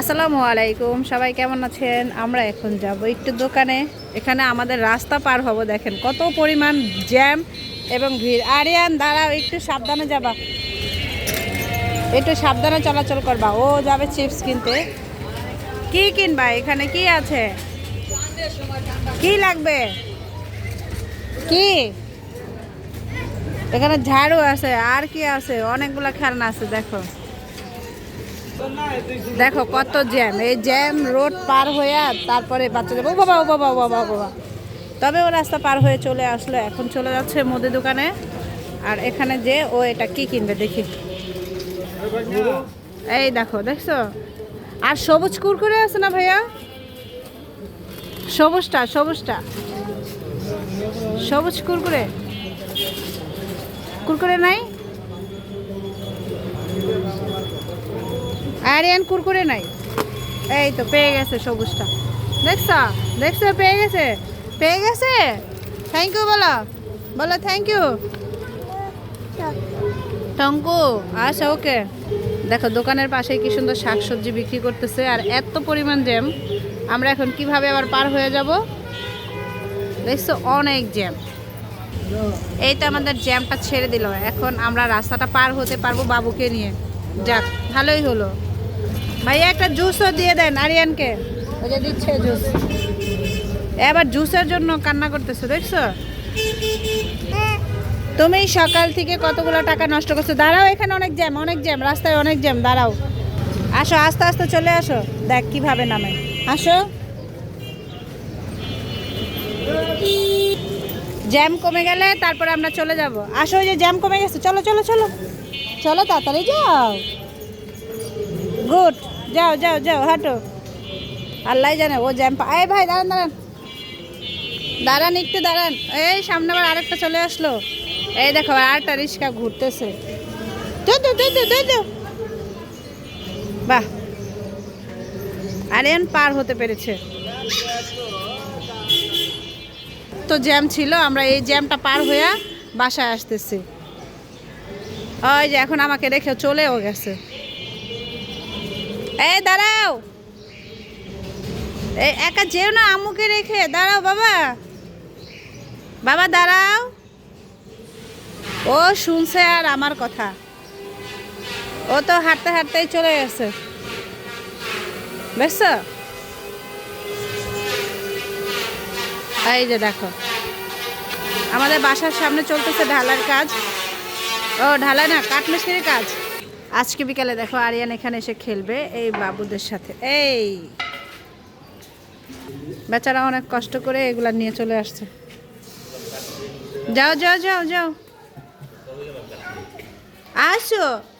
আসসালামু আলাইকুম, সবাই কেমন আছেন? আমরা এখন যাব একটু দোকানে। এখানে আমাদের রাস্তা পার হব, দেখেন কত পরিমাণ জ্যাম এবং ভিড়। আরিয়ান, দাঁড়াও, একটু সাবধানে যাবা। একটু সাবধানে চলাচল করবা। ও যাবে চিপস কিনতে। কি কিনবা? এখানে কি আছে? কি লাগবে? কি? এখানে ঝাড়ু আছে, আর কি আছে? অনেকগুলো খেলনা আছে, দেখো। দেখো কত জ্যাম। এই জ্যাম রোড পার হয়ে তারপরে বাচ্চাদের ও বাবা ও বাবা ও বাবা বাবা। তবে ও রাস্তা পার হয়ে চলে আসলো। এখন চলে যাচ্ছে মুদি দোকানে। আর এখানে যে ও এটা কি কিনবে দেখি। এই দেখো, দেখছ? আর সবুজ কুরকুরে আছে না ভাইয়া? সবুজটা সবুজটা। সবুজ কুরকুরে। কুরকুরে নাই? আরিয়ান কুরকুরে নাই? এই তো, পেয়ে গেছে সবুজটা। দেখছ? দেখছ? পেয়ে গেছে? পেয়ে গেছে? থ্যাংক ইউ বলো। বলো থ্যাংক ইউ টঙ্কু আচ্ছা ওকে দেখো, দোকানের পাশে কি সুন্দর শাকসবজি বিক্রি করতেছে, আর এত পরিমাণ জ্যাম আমরা এখন কীভাবে আবার পার হয়ে যাব? দেখছ, অনেক জ্যাম এই তো আমাদের জ্যামটা ছেড়ে দিল। এখন আমরা রাস্তাটা পার হতে পারব বাবুকে নিয়ে। যাক, ভালোই হলো। ভাইয়া একটা জুসও দিয়ে দেন আরিয়ানকে। ওই যে দিচ্ছে জুস। এবার জুসের জন্য কান্না করতেছো, দেখছ? তুমি সকাল থেকে কতগুলো টাকা নষ্ট করছ? দাঁড়াও, এখানে অনেক জ্যাম অনেক জ্যাম, রাস্তায় অনেক জ্যাম, দাঁড়াও। আসো, আস্তে আস্তে চলে আসো। দেখ কীভাবে নামে। আসো। জ্যাম কমে গেলে তারপরে আমরা চলে যাব। আসো, ওই যে জ্যাম কমে গেছে। চলো চলো চলো। চলো, তাড়াতাড়ি যাও। গুড। যাও যাও যাও, হাঁটো। আল্লাহ জানে, ও জ্যাম এই ভাই, দাঁড়ান দাঁড়ান। দাঁড়ান, একটু দাঁড়ান। এই, সামনে আবার আরেকটা চলে আসলো। এই দেখো, আরেকটা রিক্সা ঘুরতেছে। বাহ। আরিয়ান পার হতে পেরেছে। তো জ্যাম ছিল, আমরা এই জ্যামটা পার হয়ে বাসায় আসতেছি। ওই যে, এখন আমাকে রেখে চলেও গেছে। এই দাঁড়াও। একা যেও না আম্মুকে রেখে। দাঁড়াও, বাবা। বাবা, দাঁড়াও। ও শুনছে আর আমার কথা। ও তো হাঁটতে হাঁটতেই চলে গেছে। বুঝছ এই যে দেখো। আমাদের বাসার সামনে চলতেছে ঢালার কাজ। ও ঢালাই না, কাঠমিস্ত্রির কাজ। আজকে বিকালে দেখো আরিয়ান এখানে এসে খেলবে এই বাবুদের সাথে। এই! বেচারা অনেক কষ্ট করে এগুলা নিয়ে চলে আসছে। যাও যাও যাও যাও। আসো।